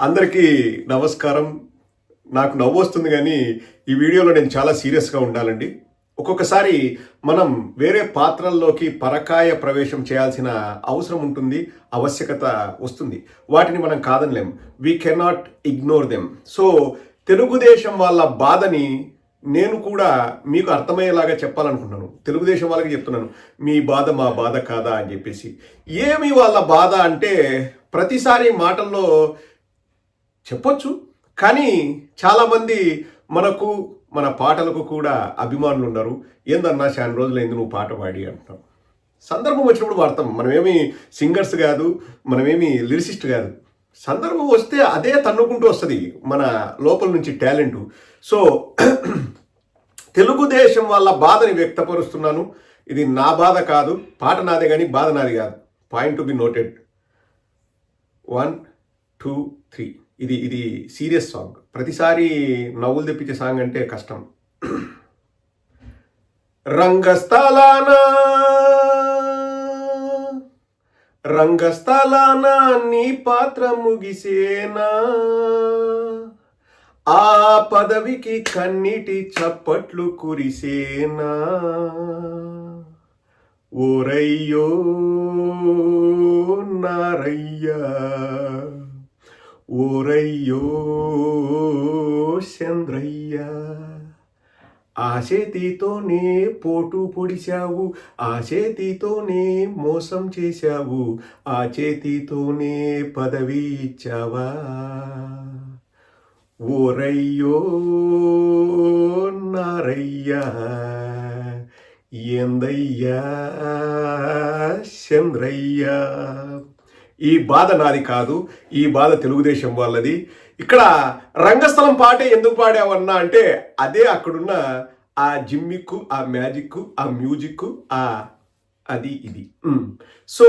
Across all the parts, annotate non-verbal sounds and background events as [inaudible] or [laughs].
అందరికీ నమస్కారం. నాకు నవ్వు వస్తుంది కానీ ఈ వీడియోలో నేను చాలా సీరియస్గా ఉండాలండి. ఒక్కొక్కసారి మనం వేరే పాత్రల్లోకి పరకాయ ప్రవేశం చేయాల్సిన అవసరం ఉంటుంది ఆవశ్యకత వస్తుంది. వాటిని మనం కాదనలేం. We cannot ignore them so Telugu Desam వాళ్ళ బాధని నేను కూడా మీకు అర్థమయ్యేలాగా చెప్పాలనుకుంటున్నాను. తెలుగుదేశం వాళ్ళకి చెప్తున్నాను మీ బాధ మా బాధ కాదా? అని చెప్పేసి. ఏమి వాళ్ళ బాధ అంటే ప్రతిసారి మాటల్లో చెప్పొచ్చు. కానీ చాలామంది మనకు మన పాటలకు కూడా అభిమానులు ఉన్నారు ఏందన్నా చాలా రోజులైంది నువ్వు పాట పాడి అంటాం సందర్భం వచ్చినప్పుడు వాడతాం. మనమేమి సింగర్స్ కాదు మనమేమి లిరిసిస్ట్ కాదు. సందర్భం వస్తే అదే తన్నుకుంటూ వస్తుంది మన లోపల నుంచి టాలెంట్. సో తెలుగుదేశం వాళ్ళ బాధని వ్యక్తపరుస్తున్నాను. ఇది నా బాధ కాదు పాట నాదే కానీ బాధ నాది కాదు. Point to be noted. One two three. ఇది ఇది సీరియస్ సాంగ్. ప్రతిసారి నవ్వులు తెప్పించే సాంగ్ అంటే కష్టం. రంగస్థలాన రంగస్థలాన నీ పాత్ర ముగిసేనా? ఆ పదవికి కన్నీటి చప్పట్లు కురిసేనా? ఓరయ్యో ఓరయ్యో చంద్రయ్య ఆశేతితోనే పోటు పొడిచావు ఆ చేతితోనే మోసం చేశావు ఆ చేతితోనే పదవి ఇచ్చావా? ఓరయ్యో నారయ్యా ఏందయ్యా చంద్రయ్యా? ఈ బాధ నాది కాదు ఈ బాధ తెలుగుదేశం వాళ్ళది. ఇక్కడ రంగస్థలం పాటే ఎందుకు పాడావన్నా అంటే అదే అక్కడున్న ఆ జిమ్మిక్కు ఆ మ్యాజిక్ ఆ మ్యూజిక్ ఆ అది ఇది. సో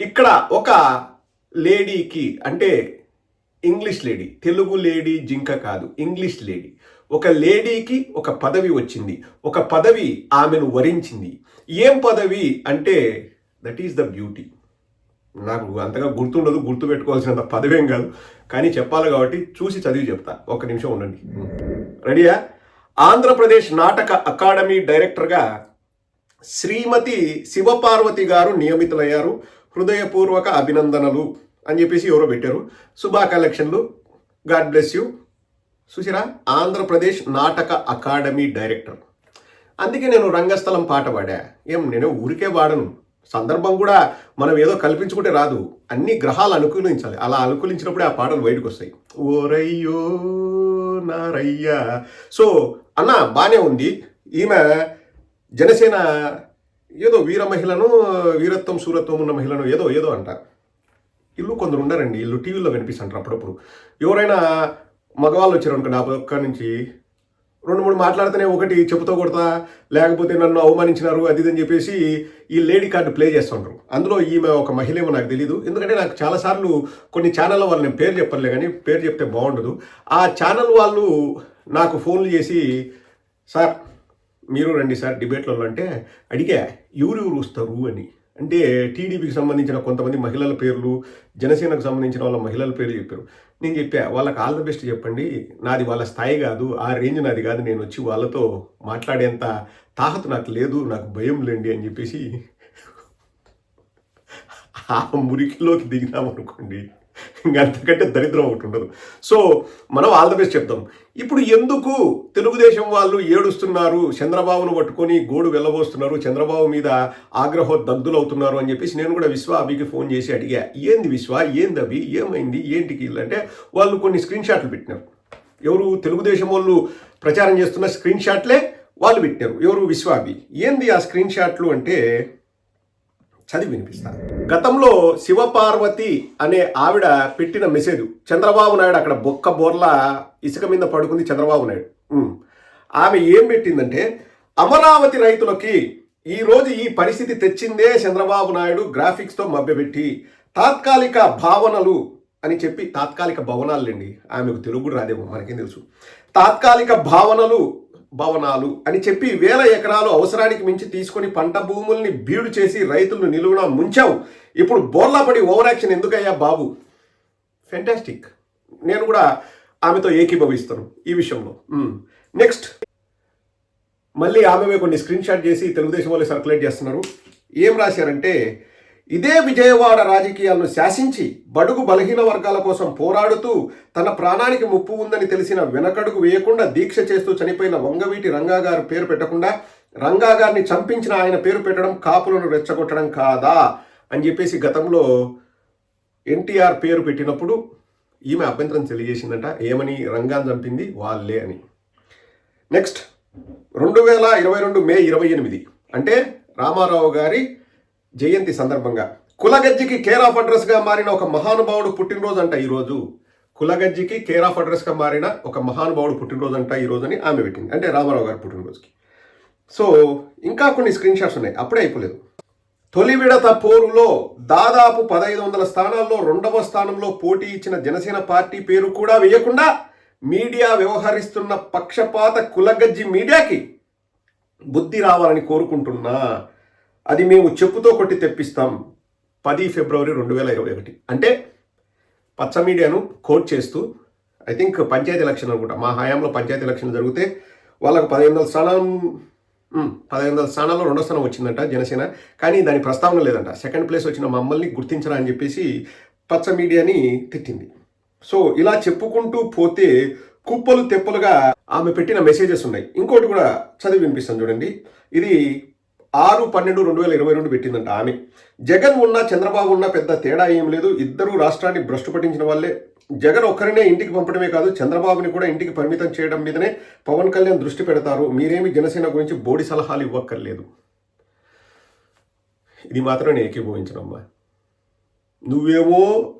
ఇక్కడ ఒక లేడీకి అంటే ఇంగ్లీష్ లేడీ తెలుగు లేడీ జింక కాదు ఇంగ్లీష్ లేడీ. ఒక లేడీకి ఒక పదవి వచ్చింది. ఒక పదవి ఆమెను వరించింది. ఏం పదవి అంటే దట్ ఈస్ ద బ్యూటీ నాకు అంతగా గుర్తుండదు గుర్తు పెట్టుకోవాల్సినంత పదవేం కాదు. కానీ చెప్పాలి కాబట్టి చూసి చదివి చెప్తా. ఒక నిమిషం ఉండండి. రెడీయా? ఆంధ్రప్రదేశ్ నాటక అకాడమీ డైరెక్టర్గా శ్రీమతి శివపార్వతి గారు నియమితులయ్యారు. హృదయపూర్వక అభినందనలు అని చెప్పేసి ఎవరో పెట్టారు. శుభా కలెక్షన్లు. God bless you. చూసిరా ఆంధ్రప్రదేశ్ నాటక అకాడమీ డైరెక్టర్. అందుకే నేను రంగస్థలం పాట పాడా. ఏం నేను ఊరికే పాడను సందర్భం కూడా మనం ఏదో కల్పించుకుంటే రాదు. అన్ని గ్రహాలు అనుకూలించాలి. అలా అనుకూలించినప్పుడే ఆ పాటలు బయటకు వస్తాయి ఓరయ్యో నారయ్యా. సో అన్న బాగానే ఉంది. ఈమె జనసేన ఏదో వీర మహిళను వీరత్వం సూరత్వం ఉన్న మహిళను ఏదో ఏదో అంటారు ఇల్లు కొందరు ఉన్నారండి. ఇల్లు టీవీలో కనిపిస్తుంటారు అప్పుడప్పుడు. ఎవరైనా మగవాళ్ళు వచ్చారు అనుకోండి ఆ పక్క నుంచి రెండు మూడు మాట్లాడితేనే ఒకటి చెప్పుతో కొడతా లేకపోతే నన్ను అవమానించినారు అది ఇది అని చెప్పేసి ఈ లేడీ కార్డు ప్లే చేస్తుంటారు అందులో ఈమె ఒక మహిళ ఏమో నాకు తెలియదు ఎందుకంటే నాకు చాలాసార్లు కొన్ని ఛానళ్ళ వాళ్ళు నేను పేరు చెప్పలే కానీ పేరు చెప్తే బాగుండదు. ఆ ఛానల్ వాళ్ళు నాకు ఫోన్లు చేసి సార్ మీరు రండి సార్ డిబేట్లలో అంటే అడిగా ఎవరెవరు వస్తారు? అని. అంటే టీడీపీకి సంబంధించిన కొంతమంది మహిళల పేర్లు జనసేనకు సంబంధించిన వాళ్ళ మహిళల పేర్లు చెప్పారు. నేను చెప్పా వాళ్ళకి ఆల్ ద బెస్ట్ చెప్పండి. నాది వాళ్ళ స్థాయి కాదు ఆ రేంజ్ నాది కాదు. నేను వచ్చి వాళ్ళతో మాట్లాడేంత తాహత నాకు లేదు నాకు భయం లేండి అని చెప్పేసి ఆ మురికిలోకి దిగినామనుకోండి. [laughs] ఇంకా అంతకంటే దరిద్రం ఒకటి ఉండదు. సో మనం ఆల్ ద బెస్ట్ చెప్తాం ఇప్పుడు ఎందుకు తెలుగుదేశం వాళ్ళు ఏడుస్తున్నారు చంద్రబాబును పట్టుకొని గోడు వెళ్ళబోస్తున్నారు చంద్రబాబు మీద ఆగ్రహో అవుతున్నారు అని చెప్పేసి నేను కూడా విశ్వ అభికి ఫోన్ చేసి అడిగా. ఏంది విశ్వ? ఏంది అభి? ఏమైంది? ఏంటికి అంటే వాళ్ళు కొన్ని స్క్రీన్ షాట్లు పెట్టినారు. ఎవరు తెలుగుదేశం వాళ్ళు ప్రచారం చేస్తున్న స్క్రీన్ షాట్లే వాళ్ళు పెట్టినారు. ఎవరు విశ్వాబి ఏంది ఆ స్క్రీన్ షాట్లు అంటే చదివి వినిపిస్తాను. గతంలో శివపార్వతి అనే ఆవిడ పెట్టిన మెసేజ్ చంద్రబాబు నాయుడు అక్కడ బొక్క బోర్ల ఇసుక మీద పడుకుంది చంద్రబాబు నాయుడు. ఆమె ఏం పెట్టిందంటే అమరావతి రైతులకి ఈ రోజు ఈ పరిస్థితి తెచ్చిందే చంద్రబాబు నాయుడు గ్రాఫిక్స్తో మభ్యపెట్టి తాత్కాలిక భావనలు అని చెప్పి తాత్కాలిక భవనాలండి ఆమెకు తెలుగు కూడా రాదేమో మనకేం తెలుసు. తాత్కాలిక భావనలు భవనాలు అని చెప్పి వేల ఎకరాలు అవసరానికి మించి తీసుకొని పంట భూముల్ని బీడు చేసి రైతులను నిలువున ముంచావు. ఇప్పుడు బోర్లా పడి ఓవర్ యాక్షన్ ఎందుకయ్యా బాబు? ఫెంటాస్టిక్ నేను కూడా ఆమెతో ఏకీభవిస్తాను ఈ విషయంలో. Hmm. నెక్స్ట్ మళ్ళీ ఆమె కొన్ని స్క్రీన్ షాట్ చేసి తెలుగుదేశం వాళ్ళు సర్క్యులేట్ చేస్తున్నారు. ఏం రాశారంటే ఇదే విజయవాడ రాజకీయాలను శాసించి బడుగు బలహీన వర్గాల కోసం పోరాడుతూ తన ప్రాణానికి ముప్పు ఉందని తెలిసిన వెనకడుగు వేయకుండా దీక్ష చేస్తూ చనిపోయిన వంగవీటి రంగా గారు పేరు పెట్టకుండా రంగా గారిని చంపించిన ఆయన పేరు పెట్టడం కాపులను రెచ్చగొట్టడం కాదా అని చెప్పేసి గతంలో ఎన్టీఆర్ పేరు పెట్టినప్పుడు ఈమె అభ్యంతరం తెలియజేసిందట ఏమని రంగాన్ని చంపింది వాళ్ళే అని. నెక్స్ట్ రెండు వేల ఇరవై రెండు మే ఇరవై ఎనిమిది అంటే రామారావు గారి జయంతి సందర్భంగా కులగజ్జికి కేర్ ఆఫ్ అడ్రస్గా మారిన ఒక మహానుభావుడు పుట్టినరోజు అంట ఈరోజు. కులగజ్జికి కేర్ ఆఫ్ అడ్రస్గా మారిన ఒక మహానుభావుడు పుట్టినరోజు అంట ఈ అని ఆమె పెట్టింది. అంటే రామారావు గారు పుట్టినరోజుకి. సో ఇంకా కొన్ని స్క్రీన్ షాట్స్ ఉన్నాయి. అప్పుడే అయిపోలేదు. తొలి విడత పోరులో దాదాపు పదహైదు వందల స్థానాల్లో రెండవ స్థానంలో పోటీ ఇచ్చిన జనసేన పార్టీ పేరు కూడా వేయకుండా మీడియా వ్యవహరిస్తున్న పక్షపాత కులగజ్జి మీడియాకి బుద్ధి రావాలని కోరుకుంటున్నా. అది మేము చెప్పుతో కొట్టి తెప్పిస్తాం పది ఫిబ్రవరి రెండు వేల ఇరవై ఒకటి. అంటే పచ్చ మీడియాను కోట్ చేస్తూ ఐ థింక్ పంచాయతీ ఎలక్షన్ అనుకుంటా మా హయాంలో పంచాయతీ ఎలక్షన్ జరిగితే వాళ్ళకు పదిహేను వందల స్థానం పదిహేను వందల స్థానాల్లో రెండో స్థానం వచ్చిందంట జనసేన. కానీ దాని ప్రస్తావన లేదంట. సెకండ్ ప్లేస్ వచ్చిన మమ్మల్ని గుర్తించరా అని చెప్పేసి పచ్చ మీడియాని తిట్టింది. సో ఇలా చెప్పుకుంటూ పోతే కుప్పలు తెప్పలుగా ఆమె పెట్టిన మెసేజెస్ ఉన్నాయి. ఇంకోటి కూడా చదివి వినిపిస్తాను చూడండి. ఇది ఆరు పన్నెండు రెండు వేల ఇరవై రెండు పెట్టిందంట ఆమె. జగన్ ఉన్న చంద్రబాబు ఉన్న పెద్ద తేడా ఏం లేదు. ఇద్దరు రాష్ట్రాన్ని భ్రష్టు పట్టించిన వాళ్ళే. జగన్ ఒక్కరినే ఇంటికి పంపడమే కాదు చంద్రబాబుని కూడా ఇంటికి పరిమితం చేయడం మీదనే పవన్ కళ్యాణ్ దృష్టి పెడతారు. మీరేమి జనసేన గురించి బోడి సలహాలు ఇవ్వక్కర్లేదు. ఇది మాత్రం నేను ఏకీభవించనమ్మా. నువ్వేమో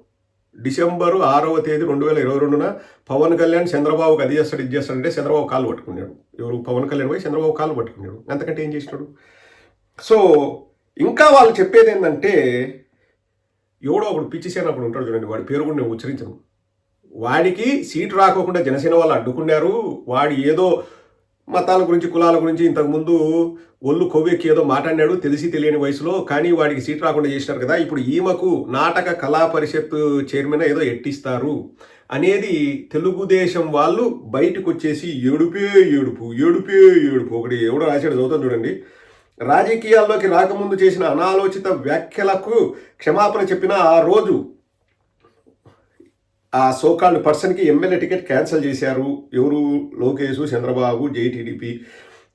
డిసెంబరు ఆరవ తేదీ రెండు వేల ఇరవై రెండున పవన్ కళ్యాణ్ చంద్రబాబుకి అది చేస్తాడు ఇది చేస్తాడంటే చంద్రబాబు కాలు పట్టుకున్నాడు. ఎవరు? పవన్ కళ్యాణ్ పోయి చంద్రబాబు కాలు పట్టుకున్నాడు. అంతకంటే ఏం చేసినాడు? సో ఇంకా వాళ్ళు చెప్పేది ఏంటంటే ఎవడో ఒకడు పిచ్చి సేన ఒకడు ఉంటాడు చూడండి వాడి పేరు కూడా నేను ఉచ్చరించను. వాడికి సీటు రాకోకుండా జనసేన వాళ్ళు అడ్డుకున్నారు. వాడు ఏదో మతాల గురించి కులాల గురించి ఇంతకుముందు ఒళ్ళు కొవ్వెక్కి ఏదో మాట్లాడాడు తెలిసి తెలియని వయసులో కానీ వాడికి సీట్ రాకుండా చేసినారు కదా ఇప్పుడు ఈమెకు నాటక కళా పరిషత్ చైర్మన్ ఏదో ఎట్టిస్తారు అనేది తెలుగుదేశం వాళ్ళు బయటకు వచ్చేసి ఏడుపే ఏడుపు ఏడుపే ఏడుపు. ఒకటి ఎవడో రాశాడు చదువుతాను చూడండి. రాజకీయాల్లోకి రాకముందు చేసిన అనాలోచిత వ్యాఖ్యలకు క్షమాపణ చెప్పిన ఆ రోజు ఆ సోకాల్డ్ పర్సన్కి ఎమ్మెల్యే టికెట్ క్యాన్సిల్ చేశారు. ఎవరు? లోకేష్ చంద్రబాబు జేటీడీపీ.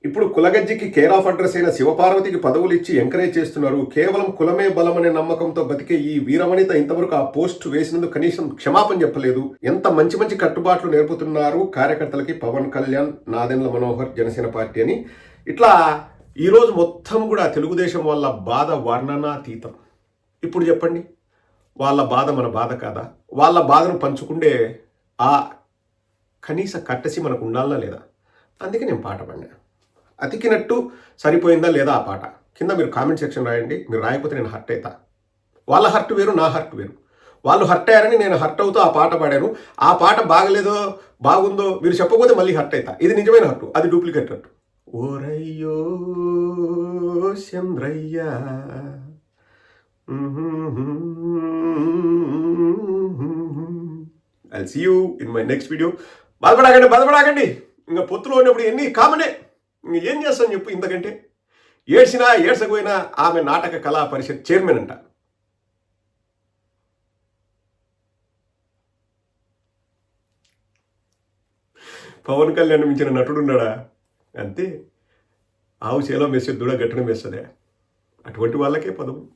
ఇప్పుడు కులగజ్జికి కేర్ ఆఫ్ అడ్రస్ అయిన శివపార్వతికి పదవులు ఇచ్చి ఎంకరేజ్ చేస్తున్నారు. కేవలం కులమే బలం అనే నమ్మకంతో బతికే ఈ వీరవనిత ఇంతవరకు ఆ పోస్ట్ వేసినందుకు కనీసం క్షమాపణ చెప్పలేదు. ఎంత మంచి మంచి కట్టుబాట్లు నేర్పుతున్నారు కార్యకర్తలకి పవన్ కళ్యాణ్ నాదెండ్ల మనోహర్ జనసేన పార్టీ అని. ఇట్లా ఈరోజు మొత్తం కూడా తెలుగుదేశం వాళ్ళ బాధ వర్ణనాతీతం. ఇప్పుడు చెప్పండి వాళ్ళ బాధ మన బాధ కాదా? వాళ్ళ బాధను పంచుకుండే ఆ కనీస కట్టసి మనకు ఉండాలా లేదా? అందుకే నేను పాట పడినా. అతికినట్టు సరిపోయిందా లేదా ఆ పాట? కింద మీరు కామెంట్ సెక్షన్ రాయండి మీరు రాయకపోతే నేను హర్ట్ అవుతా వాళ్ళ హర్ట్ వేరు నా హర్ట్ వేరు. వాళ్ళు హర్ట్ అయ్యారని నేను హర్ట్ అవుతూ ఆ పాట పాడాను. ఆ పాట బాగలేదో బాగుందో మీరు చెప్పకపోతే మళ్ళీ హర్ట్ అవుతా ఇది నిజమైన హర్టు అది duplicate hurt. ఓరయ్యో Chandrayya. I see you in my next video బాధపడాకండి బాధపడాకండి. ఇంకా పొత్తులో ఉన్నప్పుడు ఎన్ని కామనే. ఇంక ఏం చేస్తాను చెప్పు ఇంతకంటే? ఏడ్చినా ఏడ్చకపోయినా ఆమె నాటక కళా పరిషత్ చైర్మన్ అంట. పవన్ కళ్యాణ్ మించిన నటుడు ఉన్నాడా? అంతే. ఆవు చేలో మెసేది దూడ గట్టున మెస్తదే. అటువంటి వాళ్ళకే పదవు